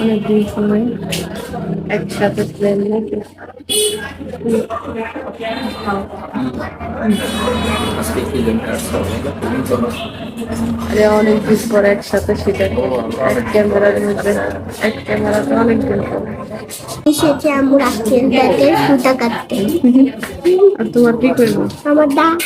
অনেকদিন সময় একসাথে ফিল্মটা আরে অনেকদিন পর একসাথে সেটা এক ক্যামেরার মধ্যে এক ক্যামেরাতে অনেকদিন পর। এসেছে আমার আজকের সুতা কাটতে। আর তোমার কি করব? আমার দাঁত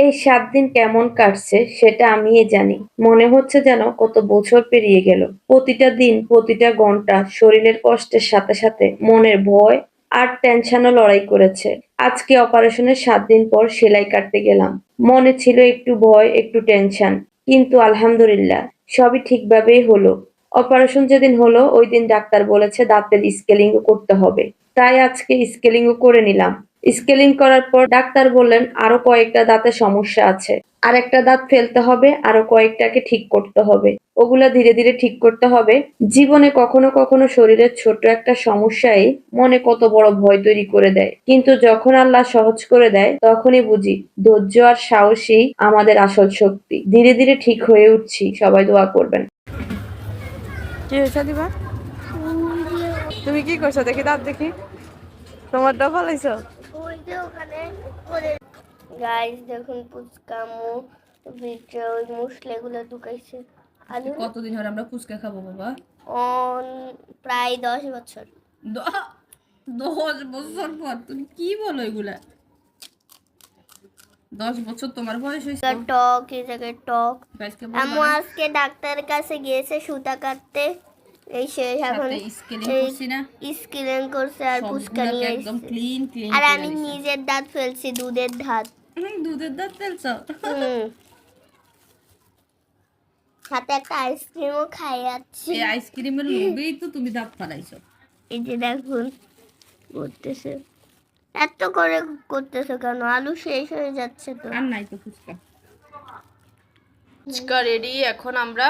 এই সাত দিন কেমন কাটছে সেটা আমিই জানি। মনে হচ্ছে যেন কত বছর পেরিয়ে গেল। প্রতিটা দিন, প্রতিটা ঘণ্টা শরীরের কষ্টের সাথে সাথে মনের ভয় আর টেনশনও লড়াই করেছে। আজকে অপারেশনের সাত দিন পর সেলাই কাটতে গেলাম। মনে ছিল একটু ভয়, একটু টেনশন কিন্তু আলহামদুলিল্লাহ সবই ঠিকভাবেই হলো। অপারেশন যেদিন হলো, ওই দিন ডাক্তার বলেছে দাঁতের স্কেলিংও করতে হবে। তাই আজকে স্কেলিংও করে নিলাম। স্কেলিং করার পর ডাক্তার বললেন, আরও কয়েকটা দাঁতে সমস্যা আছে। আর একটা দাঁত ফেলতে হবে, আরও কয়েকটাকে ঠিক করতে হবে। ওগুলা ধীরে ধীরে ঠিক করতে হবে। জীবনে কখনো কখনো শরীরের ছোট একটা সমস্যাই মনে কত বড় ভয় তৈরি করে দেয়। কিন্তু যখন আল্লাহ সহজ করে দেয়, তখনই বুঝি ধৈর্য আর সাহসী আমাদের আসল শক্তি। ধীরে ধীরে ঠিক হয়ে উঠছি, সবাই দোয়া করবেন। হয়েছে তুমি কি করছ? দেখি দাঁত দেখি। তোমার গাইস দেখুন পুচকা মুখ ভিতরে ওই মুসলেগুলো ঢুকাইছে। আলু কতদিন ধরে আমরা ফুচকা খাব বাবা? অন প্রায় দশ বছর। দশ বছর পর? তুমি কি বলো এগুলা? দশ বছর তোমার বয়স হয়েছে। টক এই জায়গায় টক। আজকে আমু আজকে ডাক্তারের কাছে গিয়েছে সুতা কাটতে। এই শেষ এখন স্কেলিং করছি আর পুচকা একদম ক্লিন ক্লিন আর আমি নিজের দাঁত ফেলছি দুধের দাঁত। দুধের দাঁত ফেলছ? হুম। সাথে একটা আইসক্রিমও খাই যাচ্ছি। এই আইসক্রিমের লোভেই তো তুমি দাঁত ফালাইছো। এই যে দেখুন করতেছে। এত করে করতেছে কেন? আলু শেষ হয়ে যাচ্ছে তো। আর নাই তো ফুচকা। ফুচকা রেডি এখন আমরা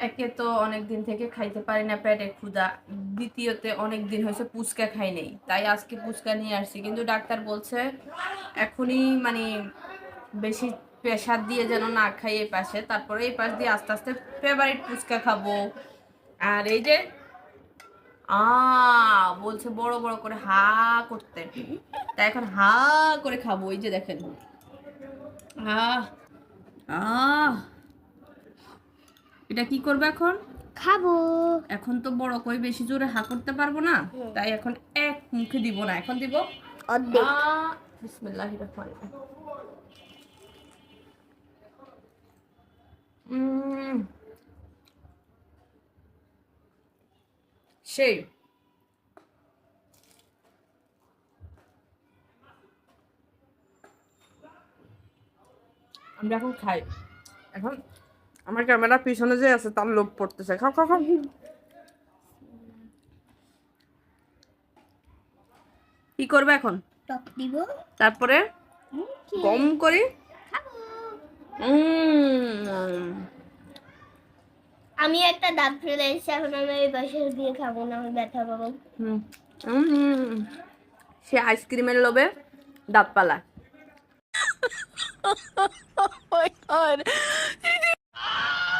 একে তো অনেক দিন থেকে খাইতে পারি না পেটে ক্ষুধা। দ্বিতীয়তে অনেক দিন হয়েছে পুচকা খাই নেই, তাই আজকে পুচকা নিয়ে আসছি। কিন্তু ডাক্তার বলছে এখনই মানে বেশি প্রেশার দিয়ে যেন না খাই এই পাশে, তারপরে এই পাশ দিয়ে আস্তে আস্তে ফেভারিট পুচকা খাব। আর এই যে, আ, বলছে বড় বড় করে হা করতে। তাই এখন হা করে খাব, এই যে দেখেন। আহ আহ। এটা কি করবে এখন? খাব। এখন তো বড় করে বেশি জোরে হা করতে পারব না। তাই এখন এক মুখে দিব না। এখন দিব অর্ধেক। বিসমিল্লাহির রহমানির রহিম। সেই। আমরা এখন খাই। এখন আমার ক্যামেরা পিছনে যে আছে তার লোভ পড়তেছে। খাও খাও খাও। কি করবে এখন? টক দিব। তারপরে গম করি। আমি একটা দাঁত ফেলে এসেছি এখন আমি এই পাশে দিয়ে খাব না আমি ব্যথা পাবো। সে আইসক্রিমের লোভে দাঁত পালা Ah!